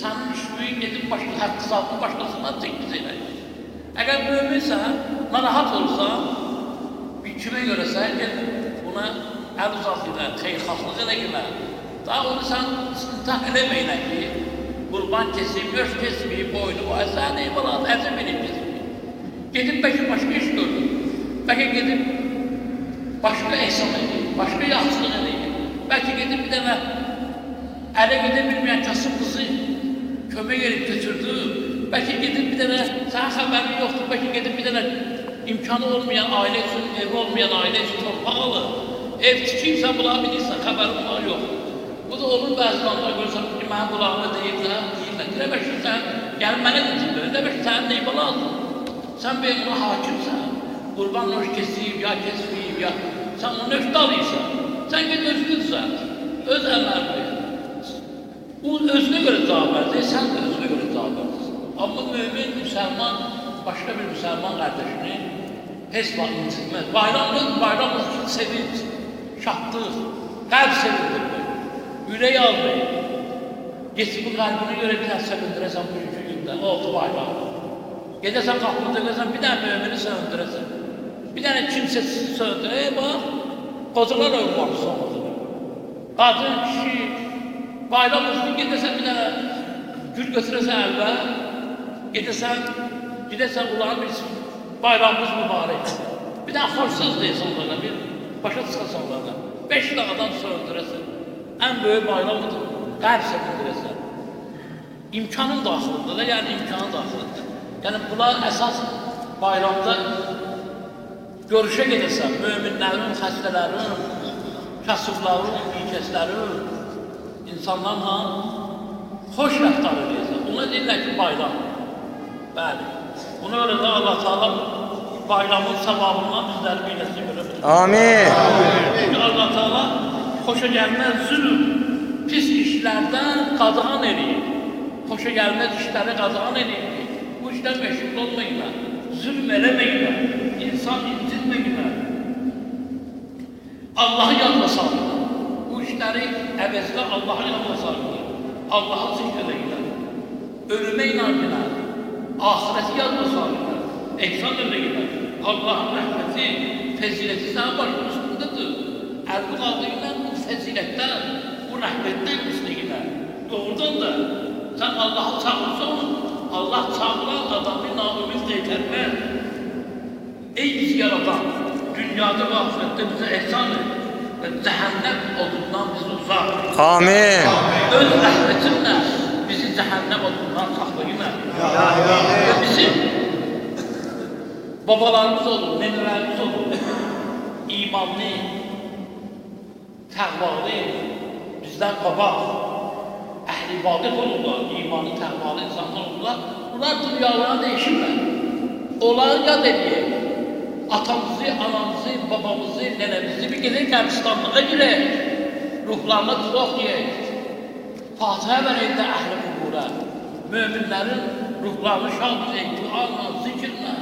sənin işini gedib başqa həqqı salını başqasından təkliz eləyir. Əgər möminsən, narahat olsan, bir kimə görəsən, gel buna əl uzat ilə, xeyirxahlıq elə ilə. Daha onu sən istintah eləməyinə ki, qurban kesib, göz kesməyib, boynu var, sən eyvallah, əzim edib kesməyib. Gedib bəlkə başqa iş gördün. Bəlkə gedib başqa ehsan edib, başqa yaxşılıq edib. Bəlkə gedib bir dənə ələ gedə bilməyən kasıb qızı kömək edib götürdü. Bəlkə gedib bir dənə, sənin xəbərin yoxdur, bəlkə gedib bir dənə imkanı olmayan ailə üçün, evi olmayan ailə üçün torpaq alır. Ev tikiysə bula bilirsən, xəbərin var yox. Bu da olur bəzi anlar görürsən ki, mənim qulağıma deyirlər, deyirlər. Elə bəşir sən, gəlin mənə deyirlər, elə bəşir sənin neyi lazım? Sən benim ona hakimsən. Qurban hoş kesib, ya kesməyib, ya sən onu öfdə alırsan. Sən ged özünü düzəlt. Öz əməlini. Bu özünə görə cavab verdi, sən də özünə görə cavab verdisin. Amma mümin, müsəlman, başqa bir müsəlman qardaşını heç vaxt incitməz. Bayramlıq, bayramlıq üçün sevinç, şahdlıq, qəlb sevindirmək, ürək almayın. Geçib bu qəlbini görə bir dənə sevindirəsən bu iki gündə, oldu bayram. Gedəsən qapını dökəsən, bir dənə mümini söndürəsən. Bir dənə kimsəsiz söndür, ey bax, qocalar ölmür sonradır. Qadın, kişi, bayram olsun, gedəsən bir dənə gül götürəsən əlbə, gedəsən, gedəsən ulağın bir bayramımız mübarək. Bir dənə xoşsuz deyəsən onlara, bir başa çıxasan onlara. Beş dağdan söndürəsən. Ən böyük bayramıdır, qəlb sevindirəsən. İmkanın daxilində da, yəni imkanın daxilində. Yəni bunlar əsas bayramda görüşə gedəsən, möminlərin, xəstələrin, kasıbların, ikəslərin, insanlarla xoş rəftar edəcəksən. Ona deyirlər ki, bayram. Bəli. Buna görə də Allah Taala bayramın savabından bizləri nəsib eləsin. Amin. Çünki Allah Taala xoşa gəlməz zülm, pis işlərdən qadağan eləyir. Xoşa gəlməz işləri qadağan eləyir bu işdən məşğul olmayınlar, zülm eləməyinlər, insan incitməyinlər. Allahı yadla salın. Bu işləri əvəzlə Allahı yadla salın. Allahı zikr edəyinlər. Ölümə inanırlar. Ahireti yadla salınlar. Ehsan edəyinlər. Allahın rəhməti, fəziləti sənin başın üstündədir. Əlqul adıyla bu fəzilətdən, bu rəhmətdən istəyirlər. Doğrudan da sən Allahı çağırsan, Allah çağıran adamı namimiz deyərlər. Ey bizi yaratan, dünyada və ahirətdə bizə ehsan et və cəhənnəm Amin. Öz rahmetinle bizi cehennem otundan saklayın. Ve bizim babalarımız olur, nenelerimiz olur. İmanlı, takvalı, bizden kabak, ehli ibadet olurlar, imanı takvalı insanlar olurlar. Bunlar dünyalarına değişirler. Olan ya dediği, atamızı, anamızı, babamızı, nenemizi bir gelirken İstanbul'a girer. Ruhlarına dua oxuyaq. Fatihə verək də əhl-i qubura. Möminlərin ruhlarını şad edək, duanla, zikirlə.